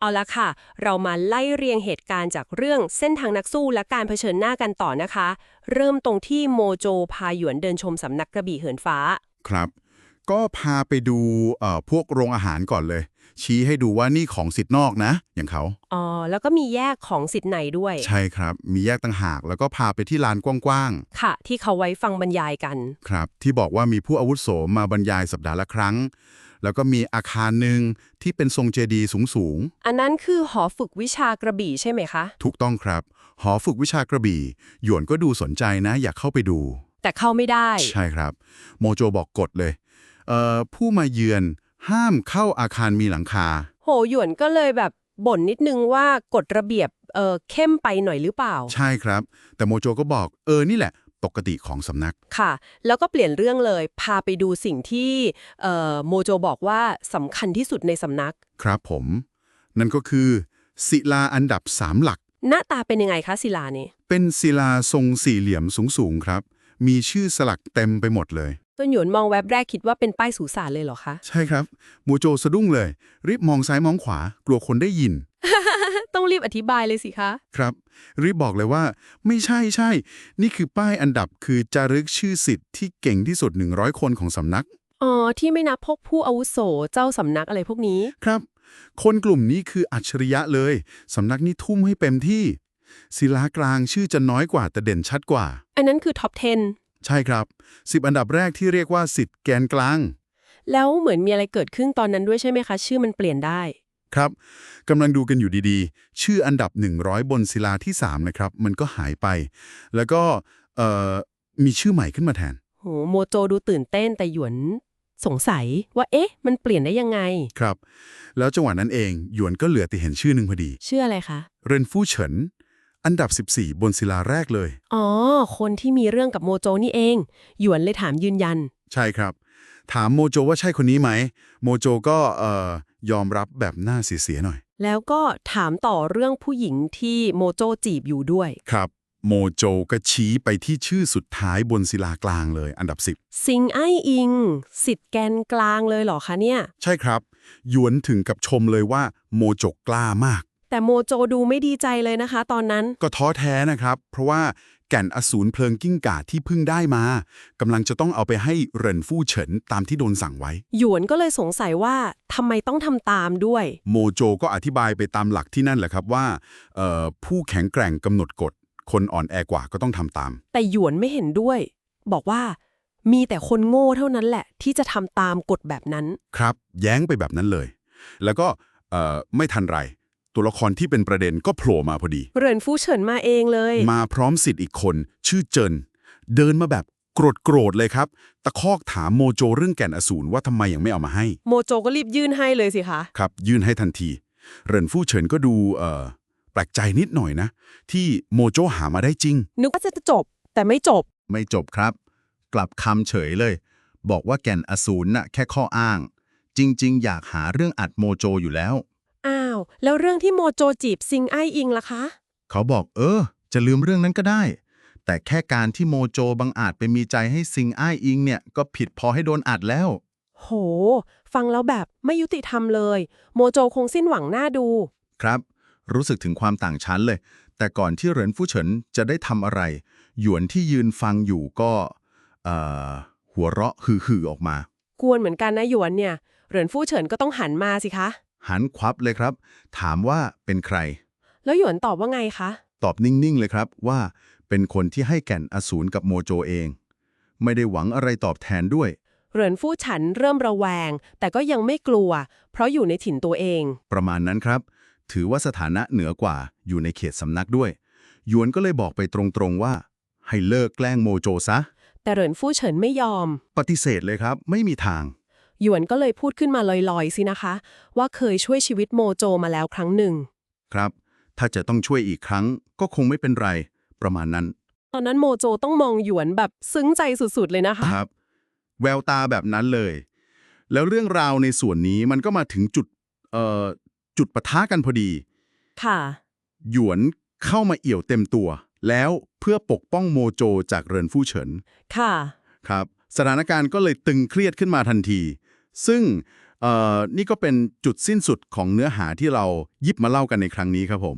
เอาละค่ะ เรามาไล่เรียงเหตุการณ์จากเรื่องเส้นทางนักสู้และการเผชิญหน้ากันต่อนะคะ เริ่มตรงที่โมโจพาหยวนเดินชมสำนักกระบี่เหินฟ้า ครับ ก็พาไปดูเอ่อพวกโรงอาหารก่อนเลย ชี้ให้ดูว่านี่ของสิทธิ์นอกนะ อย่างเขาอ๋อแล้วก็มีแยกของสิทธิ์ในด้วย ใช่ครับ มีแยกต่างหากแล้วก็พาไปที่ลานกว้างค่ะ ที่เขาไว้ฟังบรรยายกันๆครับ ที่บอกว่ามีผู้อาวุโสมาบรรยายสัปดาห์ละครั้ง แล้วก็มีอาคารหนึ่งที่เป็นทรงเจดีย์สูงอันนั้นคือหอฝึกวิชากระบี่ใช่ไหมคะๆถูกต้องครับ หอฝึกวิชากระบี่ หยวนก็ดูสนใจนะ อยากเข้าไปดู แต่เข้าไม่ได้ ใช่ครับ โมโจบอกกฎเลยเอ่อผู้มาเยือนห้ามเข้าอาคารมีหลังคา โหหยวนก็เลยแบบบ่นนิดนึงว่ากฎระเบียบเออเข้มไปหน่อยหรือเปล่า ใช่ครับ แต่โมโจก็บอกเออนี่แหละ ปกติของสำนัก ค่ะ แล้วก็เปลี่ยนเรื่องเลย พาไปดูสิ่งที่เอ่อโมโจบอกว่าสำคัญที่สุดในสำนัก ครับผม นั่นก็คือศิลาอันดับสามหลัก หน้าตาเป็นยังไงคะศิลานี่เป็นศิลาทรงสี่เหลี่ยมสูงๆครับ มีชื่อสลักเต็มไปหมดเลยต้นหยวนมองแวบแรกคิดว่าเป็นป้ายสุสานเลยเหรอคะ ใช่ครับ โมโจสะดุ้งเลย รีบมองซ้ายมองขวา กลัวคนได้ยิน ต้องรีบอธิบายเลยสิคะ ครับ รีบบอกเลยว่า ไม่ใช่ใช่ นี่คือป้ายอันดับคือจารึกชื่อสิทธิ์ที่เก่งที่สุด 100 คนของสำนัก อ๋อ ที่ไม่นับพวกผู้อาวุโสเจ้าสำนักอะไรพวกนี้ ครับ คนกลุ่มนี้คืออัจฉริยะเลย สำนักนี้ทุ่มให้เต็มที่ ศิลากลางชื่อจะน้อยกว่าแต่เด่นชัดกว่า อันนั้นคือท็อปใช่ครับ 10 อันดับแรกที่เรียกว่าสิทธิ์แกนกลาง10แล้วเหมือนมีอะไรเกิดขึ้นตอนนั้นด้วยใช่ไหมคะ ชื่อมันเปลี่ยนได้ ครับกำลังดูกันอยู่ดีๆ ชื่ออันดับ 100 บนศิลาที่ 3 นะครับ มันก็หายไป แล้วก็เอ่อมีชื่อใหม่ขึ้นมาแทนโหโมโจดูตื่นเต้นแต่หยวนสงสัยว่าเอ๊ะ มันเปลี่ยนได้ยังไง ครับ แล้วจังหวะนั้นเอง หยวนก็เหลือแต่เห็นชื่อหนึ่งพอดี ชื่ออะไรคะ เรนฟู่เฉิน อันดับ 14 บนศิลาแรกเลย อ๋อ คนที่มีเรื่องกับโมโจนี่เอง หยวนเลยถามยืนยัน ใช่ครับ ถามโมโจว่าใช่คนนี้ไหม โมโจก็เอ่อยอมรับแบบหน้าเสียๆหน่อย แล้วก็ถามต่อเรื่องผู้หญิงที่โมโจจีบอยู่ด้วย ครับ โมโจก็ชี้ไปที่ชื่อสุดท้ายบนศิลากลางเลย อันดับ10ซิงไออิง สิทธิ์แกนกลางเลยเหรอคะเนี่ยใช่ครับหยวนถึงกับชมเลยว่าโมโจกล้ามาก แต่โมโจดูไม่ดีใจเลยนะคะ ตอนนั้น ก็ท้อแท้นะครับ เพราะว่า แก่นอสูรเพลิงกิ้งก่าที่เพิ่งได้มากำลังจะต้องเอาไปให้เรินฟู่เฉินตามที่โดนสั่งไว้ หยวนก็เลยสงสัยว่าทำไมต้องทำตามด้วย โมโจก็อธิบายไปตามหลักที่นั่นแหละครับว่าเอ่อผู้แข็งแกร่งกำหนดกฎ คนอ่อนแอกว่าก็ต้องทำตาม แต่หยวนไม่เห็นด้วย บอกว่ามีแต่คนโง่เท่านั้นแหละ ที่จะทำตามกฎแบบนั้น ครับ แย้งไปแบบนั้นเลย แล้วก็เอ่อไม่ทันไร ตัวละครที่เป็นประเด็นก็โผล่มาพอดีเรินฟู่เฉินมาเองเลย มาพร้อมสิทธิ์อีกคน ชื่อเจิน เดินมาแบบโกรธโกรธๆเลยครับ ตะคอกถามโมโจเรื่องแก่นอสูรว่าทำไมยังไม่เอามาให้ โมโจก็รีบยื่นให้เลยสิคะครับ ยื่นให้ทันทีเรินฟู่เฉินก็ดูเอ่อแปลกใจนิดหน่อยนะ ที่โมโจหามาได้จริง นึกว่าจะจบ แต่ไม่จบ ไม่จบครับ กลับคำเฉยเลย บอกว่าแก่นอสูรน่ะแค่ข้ออ้าง จริง ๆ อยากหาเรื่องอัดโมโจอยู่แล้วอ้าว แล้วเรื่องที่โมโจจีบซิงไออิงล่ะคะ เขาบอกเออ จะลืมเรื่องนั้นก็ได้ แต่แค่การที่โมโจบังอาจไปมีใจให้ซิงอ้ายอิงเนี่ยก็ผิดพอให้โดนอัดแล้ว โห ฟังแล้วแบบไม่ยุติธรรมเลย โมโจคงสิ้นหวังหน้าดู ครับ รู้สึกถึงความต่างชั้นเลย แต่ก่อนที่เหรินฟู่เฉินจะได้ทำอะไร หยวนที่ยืนฟังอยู่ก็เอ่อหัวเราะฮือๆออกมา กวนเหมือนกันนะหยวนเนี่ยเหรินฟู่เฉินก็ต้องหันมาสิคะ หันควับเลยครับ ถามว่าเป็นใคร แล้วหยวนตอบว่าไงคะ ตอบนิ่ง ๆ เลยครับว่าเป็นคนที่ให้แก่นอสูรกับโมโจเอง ไม่ได้หวังอะไรตอบแทนด้วย เหรินฟู่ฉันเริ่มระแวง แต่ก็ยังไม่กลัว เพราะอยู่ในถิ่นตัวเอง ประมาณนั้นครับ ถือว่าสถานะเหนือกว่าอยู่ในเขตสำนักด้วยหยวนก็เลยบอกไปตรงๆว่า ให้เลิกแกล้งโมโจซะ แต่เหรินฟู่เฉินไม่ยอม ปฏิเสธเลยครับ ไม่มีทาง หยวนก็เลยพูดขึ้นมาลอยๆสินะคะ ว่าเคยช่วยชีวิตโมโจมาแล้วครั้งหนึ่ง ครับ ถ้าจะต้องช่วยอีกครั้งก็คงไม่เป็นไร ประมาณนั้น ตอนนั้นโมโจต้องมองหยวนแบบซึ้งใจสุดๆเลยนะคะ ครับ แววตาแบบนั้นเลย แล้วเรื่องราวในส่วนนี้มันก็มาถึงจุดเอ่อจุดปะทะกันพอดี ค่ะ หยวนเข้ามาเอี่ยวเต็มตัว แล้วเพื่อปกป้องโมโจจากเรินฟู่เฉิน ค่ะ ครับ สถานการณ์ก็เลยตึงเครียดขึ้นมาทันที ซึ่งนี่ก็เป็นจุดสิ้นสุดของเนื้อหาที่เราหยิบมาเล่ากันในครั้งนี้ครับผม